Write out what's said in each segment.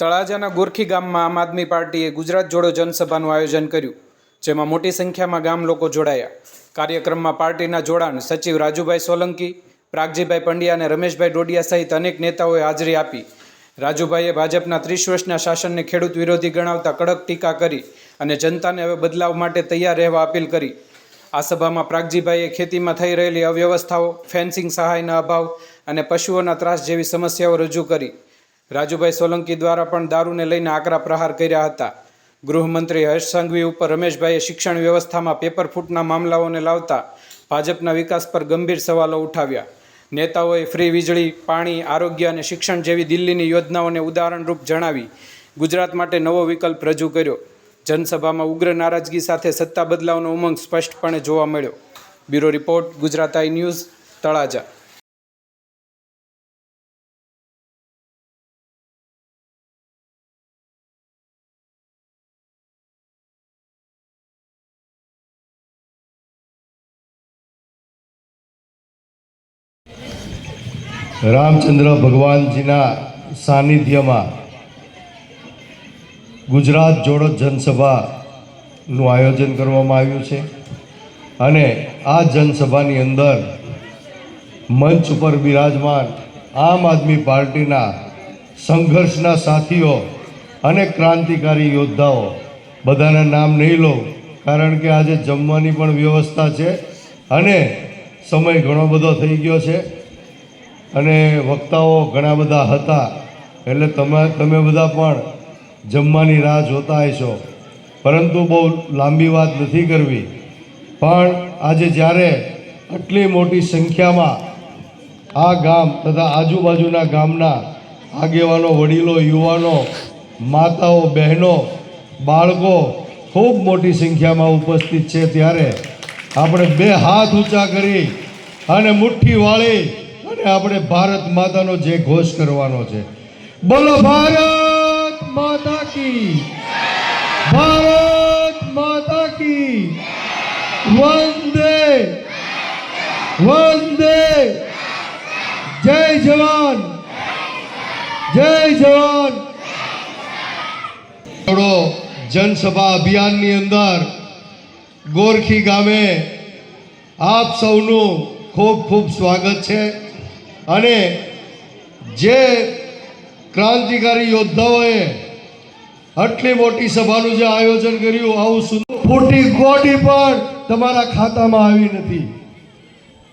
તળાજાના ગોરખી ગામમાં આમ આદમી પાર્ટીએ ગુજરાત જોડો જનસભાનું આયોજન કર્યું, જેમાં મોટી સંખ્યામાં ગામ લોકો જોડાયા. કાર્યક્રમમાં પાર્ટીના જોડાણ સચિવ રાજુભાઈ સોલંકી, પ્રાગજીભાઈ પંડ્યા અને રમેશભાઈ ડોડિયા સહિત અનેક નેતાઓએ હાજરી આપી. રાજુભાઈએ ભાજપના ત્રીસ વર્ષના શાસનને ખેડૂત વિરોધી ગણાવતા કડક ટીકા કરી અને જનતાને હવે બદલાવ માટે તૈયાર રહેવા અપીલ કરી. આ સભામાં પ્રાગજીભાઈએ ખેતીમાં થઈ રહેલી અવ્યવસ્થાઓ, ફેન્સિંગ સહાયના અભાવ અને પશુઓના ત્રાસ જેવી સમસ્યાઓ રજૂ કરી. રાજુભાઈ સોલંકી દ્વારા પણ દારૂને લઈને આકરા પ્રહાર કર્યા હતા. ગૃહમંત્રી હર્ષ સંઘવી ઉપર રમેશભાઈએ શિક્ષણ વ્યવસ્થામાં પેપર ફૂટના મામલાઓને લાવતા ભાજપના વિકાસ પર ગંભીર સવાલો ઉઠાવ્યા. નેતાઓએ ફ્રી વીજળી, પાણી, આરોગ્ય અને શિક્ષણ જેવી દિલ્હીની યોજનાઓને ઉદાહરણરૂપ જણાવી ગુજરાત માટે નવો વિકલ્પ રજૂ કર્યો. જનસભામાં ઉગ્ર નારાજગી સાથે સત્તા બદલાવનો ઉમંગ સ્પષ્ટપણે જોવા મળ્યો. Bureau report, Gujarat I news, Talaja. Ramchandra ભગવાનજીના સાનિધ્યમાં ગુજરાત જોડો જનસભાનું આયોજન કરવામાં આવ્યું છે. અને આ જનસભાની અંદર મંચ ઉપર બિરાજમાન આમ આદમી પાર્ટીના સંઘર્ષના સાથીઓ અને ક્રાંતિકારી યોદ્ધાઓ, બધાના નામ નહીં લઉં, કારણ કે આજે જમવાની પણ વ્યવસ્થા છે અને સમય ઘણો બધો થઈ ગયો છે. અને વક્તાઓ ઘણા બધા હતા. એટલે તમે તમે બધા પણ જમવાની રાહ જોતા હશો. પરંતુ બહુ લાંબી વાત નથી કરવી. પણ આજે જ્યારે આટલી મોટી સંખ્યામાં આ ગામ તથા આજુબાજુના ગામના આગેવાનો, વડીલો, યુવાનો, માતાઓ, બહેનો, બાળકો ખૂબ મોટી સંખ્યામાં ઉપસ્થિત છે. ત્યારે આપણે બે હાથ ઊંચા કરી અને મુઠ્ઠી વાળી અને આપણે ભારત માતાનો જે ઘોષ કરવાનો છે. બોલો ભારત માતા કી. ભારત માતા કી. વંદે. વંદે. જય જવાન. જય જવાન. થોડો જનસભા અભિયાનની અંદર ગોરખી ગામે આપ સૌનું ખૂબ ખૂબ સ્વાગત છે. અને જે ક્રાંતિકારી યોદ્ધાઓએ આટલી મોટી સભાનું જે આયોજન કર્યું, આવું સુંદર ફૂટી ગોટી પણ તમારા ખાતામાં આવી નથી.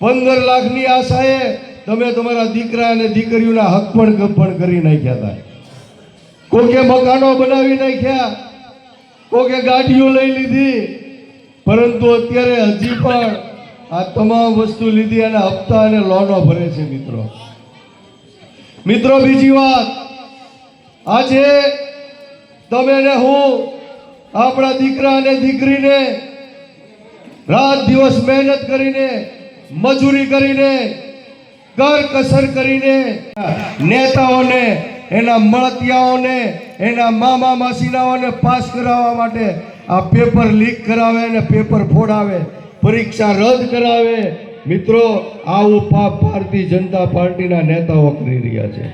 પંદર લાખની આશાએ તમે તમારા દીકરા અને દીકરીઓના હક પણ ગપણ કરી નાખ્યા હતા. કોકે મકાનો બનાવી નાખ્યા, કોકે ગાડીઓ લઈ લીધી, પરંતુ અત્યારે હજી પણ આ તમામ વસ્તુ લીધી અને હપ્તા અને લોનો ભરે છે મિત્રો. મિત્રો, બીજી વાત. આજે તમે ને હું, આપણા દીકરા અને દીકરીને રાત દિવસ મહેનત કરીને, મજૂરી કરીને, કર કસર કરીને, નેતાઓને, એના મળતિયાઓને, એના મામા માસીનાઓને પાસ કરાવવા માટે આ પેપર લીક કરાવે અને પેપર ફોડાવે. પરીક્ષા રદ કરાવે. મિત્રો આવું પાપ ભારતીય જનતા પાર્ટીના નેતાઓ કરી રહ્યા છે.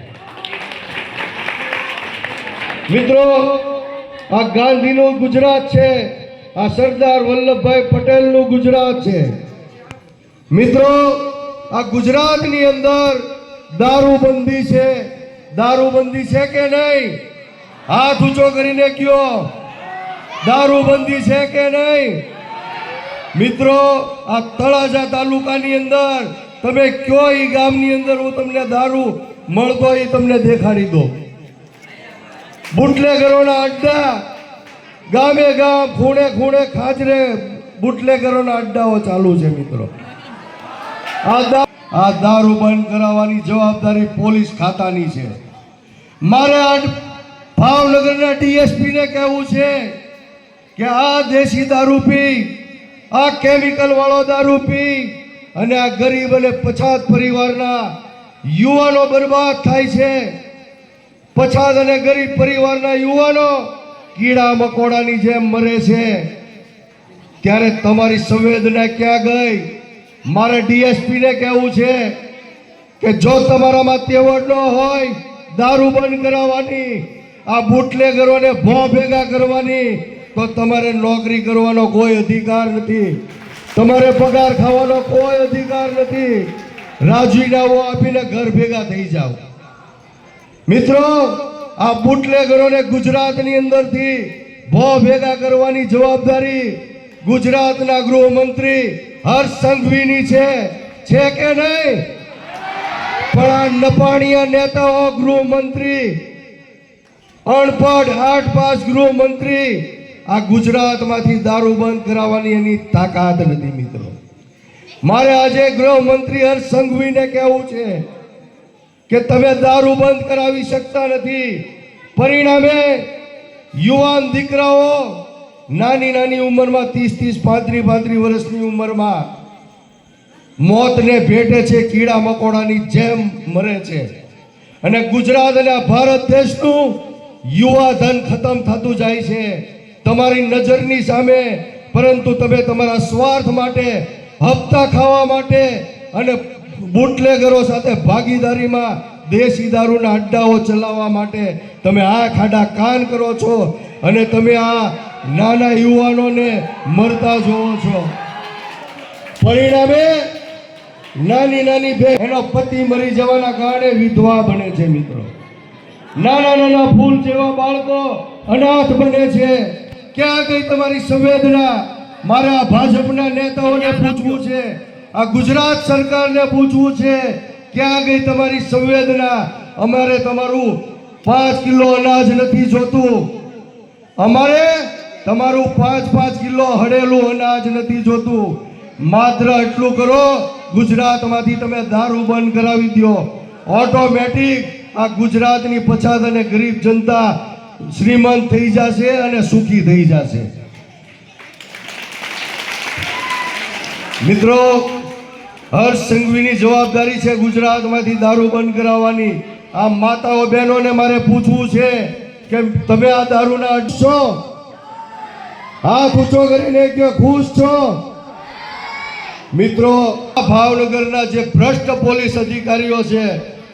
મિત્રો, આ ગાંધીનું ગુજરાત છે. આ સરદાર વલ્લભભાઈ પટેલનું ગુજરાત છે. મિત્રો, આ ગુજરાતની અંદર દારૂબંધી છે. દારૂબંધી છે કે નહીં? હાથ ઊંચો કરીને કયો દારૂબંધી છે કે નહીં? મિત્રો, આ તળાજા તાલુકાની અંદર તમે કયો એ ગામની અંદર હું તમને દારૂ મળતો એ તમને દેખાડી દો બુટલેગરોના અડ્ડા ગામે ગામ ખૂણે ખૂણે ખાજરે બુટલેગરોના અડ્ડાઓ ચાલુ છે મિત્રો. આ દારૂ બંધ કરાવવાની જવાબદારી પોલીસ ખાતાની છે. મારે આ ભાવનગરના ડીએસપી ને કહેવું છે કે આ દેશી દારૂ પી. આ કેમિકલ વાળો દારૂ પી અને આ ગરીબ અને પછાત પરિવારના યુવાનો બરબાદ થાય છે. પછાત અને ગરીબ પરિવારના યુવાનો કીડા મકોડાની જેમ મરે છે. ત્યારે તમારી સંવેદના ક્યાં ગઈ? મારે ડીએસપી ને કહેવું છે કે જો તમારામાં તેવડ ન હોય, દારૂ બંધ કરાવવાની, આ બુટલેગરોને ભો ભેગા કરવાની તો તમારે નોકરી કરવાનો કોઈ અધિકાર નથી. તમારે પગાર ખાવાનો કોઈ અધિકાર નથી. રાજીનામું આપીને ઘર ભેગા થઈ જાઓ. મિત્રો, આ બુટલેગરોને ગુજરાતની અંદરથી ભો ભેગા કરવાની જવાબદારી ગુજરાતના ગૃહમંત્રી હર્ષ સંઘવીની છે. છે કે નહીં? પણ આ નપાણીયા નેતાઓ ગૃહમંત્રી, અણપઢ આઠ પાસ ગૃહમંત્રી આ ગુજરાતમાંથી દારૂ બંધ કરાવવાની એની તાકાત નથી મિત્રો. મારે આજે ગૃહમંત્રી હર્ષ સંઘવીને કહેવું છે કે તમે દારૂ બંધ કરાવી શકતા નથી. પરિણામે યુવાન દીકરાઓ નાની નાની ઉંમરમાં ત્રીસ ત્રીસ પાંત્રીસ પાંત્રીસ વર્ષની ઉંમરમાં મોતને ભેટે છે, કીડા મકોડાની જેમ મરે છે. અને ગુજરાત અને ભારત દેશનું યુવા ધન ખતમ થતું જાય છે. તમારી નજરની સામે, પરંતુ તમે તમારા સ્વાર્થ માટે, હપ્તા ખાવા માટે અને બુટલેગરો સાથે ભાગીદારીમાં દેશી દારૂના અડ્ડાઓ ચલાવવા માટે તમે આ ખાડા કાન કરો છો અને તમે આ નાના યુવાનોને મરતા જોવો છો. પરિણામે નાની નાની બે એનો પતિ મરી જવાના કારણે વિધવા બને છે મિત્રો. નાના નાના ફૂલ જેવા બાળકો અનાથ બને છે. ક્યાં ગઈ તમારી સંવેદના? મારે ભાજપના નેતાઓને પૂછવું છે, આ ગુજરાત સરકારને પૂછવું છે, ક્યાં ગઈ તમારી સંવેદના? અમારે તમારું પાંચ કિલો અનાજ નથી જોતું. અમારે તમારું પાંચ પાંચ કિલો હળેલું અનાજ નથી જોતું. માત્ર એટલું કરો, ગુજરાતમાંથી તમે દારૂ બંધ કરાવી દો. ઓટોમેટિક આ ગુજરાતની પછાત અને ગરીબ જનતા શ્રીમંત થઈ જશે અને સુખી થઈ જશે. મિત્રો, હર્ષ સંઘવીની જવાબદારી છે ગુજરાતમાંથી દારૂ બંધ કરાવવાની. આ માતાઓ બહેનોને મારે પૂછવું છે કે તમે આ દારૂના અટશો હા, પૂછો કરીને કે ખુશ છો? મિત્રો ભાવનગરના જે ભ્રષ્ટ પોલીસ અધિકારીઓ છે,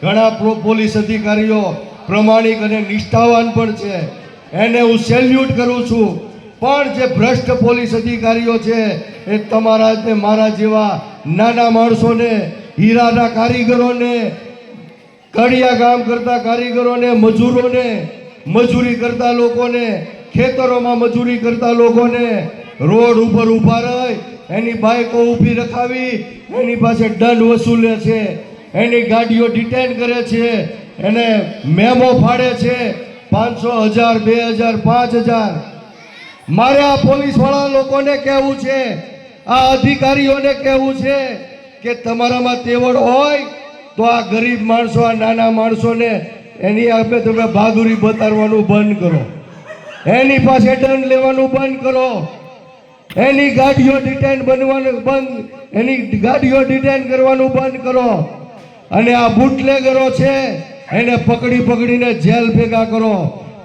ઘણા પોલીસ અધિકારીઓ પ્રમાણિક અને નિષ્ઠાવાન પણ છે. એને હું સેલ્યુટ કરું છું. પણ જે ભ્રષ્ટ પોલીસ અધિકારીઓ છે, એ તમારા ને મારા જેવા નાના માણસોને, હીરાના કારીગરોને, કડિયા કામ કરતા કારીગરોને, મજૂરોને, મજૂરી કરતા લોકોને, ખેતરોમાં મજૂરી કરતા લોકોને રોડ ઉપર ઊભા રહી, એની બાઇકો ઊભી રખાવી, એની પાસે દંડ વસૂલે છે, એની ગાડીઓ ડિટેન કરે છે એને મેમો ફાડે છે પાંચસો હજાર, બે હજાર, પાંચ હજાર. મારે આ પોલીસવાળા લોકોને કહેવું છે, આ અધિકારીઓને કહેવું છે કે તમારામાં તેવડ હોય તો આ ગરીબ માણસો, આ નાના માણસોને એની આપણે તમે બહાદુરી બતાવવાનું બંધ કરો. એની પાસે દંડ લેવાનું બંધ કરો. એની ગાડીઓ ડિટેન બનવાનું બંધ, એની ગાડીઓ ડિટેન કરવાનું બંધ કરો. અને આ બુટલેગરો છે એને પકડી પકડીને જેલ ભેગા કરો,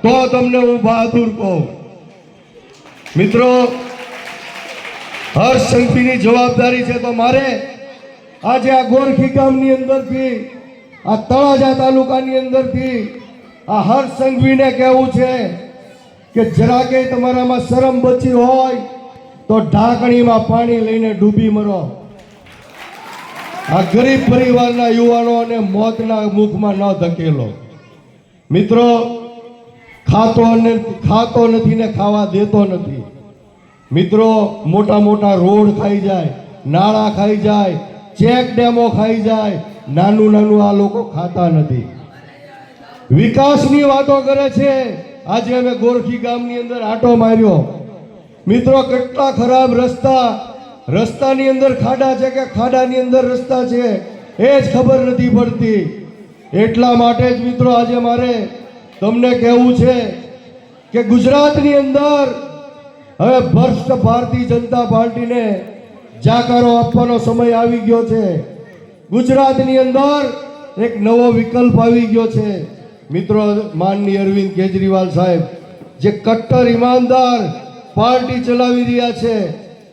તો તમને હું બહાદુર કહું. મિત્રો, હર્ષ સંઘવીની જવાબદારી છે તો મારે આજે આ ગોરખી ગામની અંદરથી, આ તળાજા તાલુકાની અંદરથી આ હર્ષ સંઘવીને કહેવું છે કે જરાકે તમારામાં શરમ બચી હોય, તો ઢાંકણીમાં પાણી લઈને ડૂબી મરો. આ ગરીબ પરિવારના યુવાનોને મોતના મુખમાં ન ધકેલો. મિત્રો, ખાતો અને ખાતો નથી ને ખાવા દેતો નથી. મિત્રો, મોટા મોટા રોડ ખાઈ જાય, નાળા ખાઈ જાય, ચેક ડેમો ખાઈ જાય, નાનું નાનું આ લોકો ખાતા નથી. વિકાસની વાતો કરે છે. આજે અમે ગોરખી ગામની અંદર આટો માર્યો. મિત્રો, કેટલા ખરાબ રસ્તા રસ્તાની અંદર ખાડા છે કે ખાડાની અંદર રસ્તા છે, એ જ ખબર નથી પડતી. એટલા માટે જ મિત્રો આજે મારે તમને કહેવું છે કે ગુજરાતની અંદર હવે ભ્રષ્ટ ભારતીય જનતા પાર્ટીને જાકારો આપવાનો સમય આવી ગયો છે. ગુજરાતની અંદર એક નવો વિકલ્પ આવી ગયો છે. મિત્રો માનનીય અરવિંદ કેજરીવાલ સાહેબ, જે કટ્ટર ઈમાનદાર પાર્ટી ચલાવી રહ્યા છે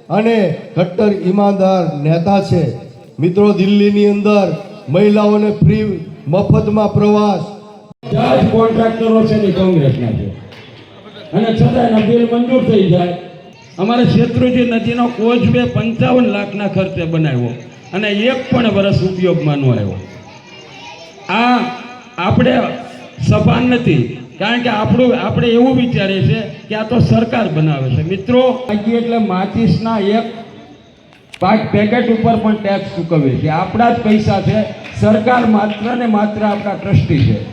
અને કટ્ટર ઈમાનદાર નેતા છે. મિત્રો, દિલ્હીની અંદર મહિલાઓને ફ્રી મફતમાં પ્રવાસ. બધા કોન્ટ્રાક્ટરો છે ને કોંગ્રેસના છે. અને છતાં બિલ મંજૂર થઈ જાય. અમારે શેત્રુજી નદીનો કોચવે પંચાવન લાખના ખર્ચે બનાવ્યો અને એક પણ વર્ષ ઉપયોગમાં ન આવ્યો. આ આપણે સભાન નથી કારણ કે આપણું, આપણે એવું વિચારીએ છીએ કે આ તો સરકાર બનાવે છે. મિત્રો, બાકી એટલે માચિસના એક પાક પેકેટ ઉપર પણ ટેક્સ ચૂકવીએ છીએ આપણા જ પૈસા છે. સરકાર માત્ર ને માત્ર આપણા ટ્રસ્ટી છે.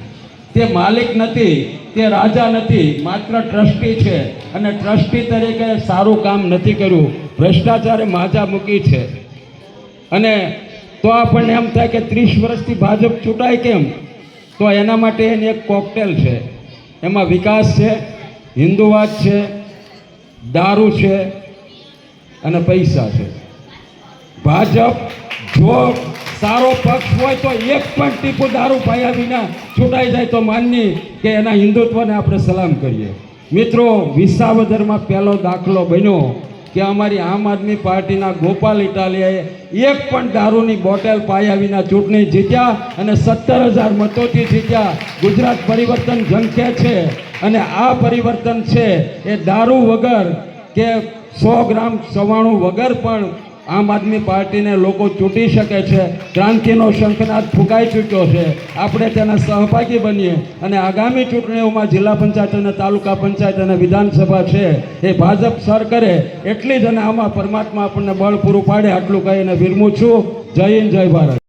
તે માલિક નથી, તે રાજા નથી, માત્ર ટ્રસ્ટી છે. અને ટ્રસ્ટી તરીકે સારું કામ નથી કર્યું. ભ્રષ્ટાચારે માજા મૂકી છે. અને તો આપણને એમ થાય કે ત્રીસ વર્ષથી ભાજપ ચૂંટાય કેમ? તો એના માટે એની એક કોકટેલ છે. એમાં વિકાસ છે હિન્દુવાદ છે, દારૂ છે અને પૈસા છે. ભાજપ જો સારો પક્ષ હોય તો એક પણ ટીપુ દારૂ પાયા વિના છૂટાઈ જાય તો માનની કે એના હિન્દુત્વને આપણે સલામ કરીએ. મિત્રો, વિસાવદરમાં પહેલો દાખલો બન્યો. કે અમારી આમ આદમી પાર્ટીના ગોપાલ ઇટાલિયાએ એક પણ દારૂની બોટલ પાયા વિના ચૂંટણી જીત્યા અને સત્તર હજાર મતોથી જીત્યા. ગુજરાત પરિવર્તન ઝંખે છે અને આ પરિવર્તન છે એ દારૂ વગર કે સો ગ્રામ સવાણું વગર પણ આમ આદમી પાર્ટીને લોકો ચૂંટી શકે છે. ક્રાંતિનો શંખનાદ ફૂંકાઈ ચૂક્યો છે. આપણે તેના સહભાગી બનીએ અને આગામી ચૂંટણીઓમાં જિલ્લા પંચાયત અને તાલુકા પંચાયત અને વિધાનસભા છે, એ ભાજપ સર કરે એટલી જ અને આમાં પરમાત્મા આપણને બળ પૂરું પાડે આટલું કહીને વિરમું છું. જય હિન્દ, જય ભારત.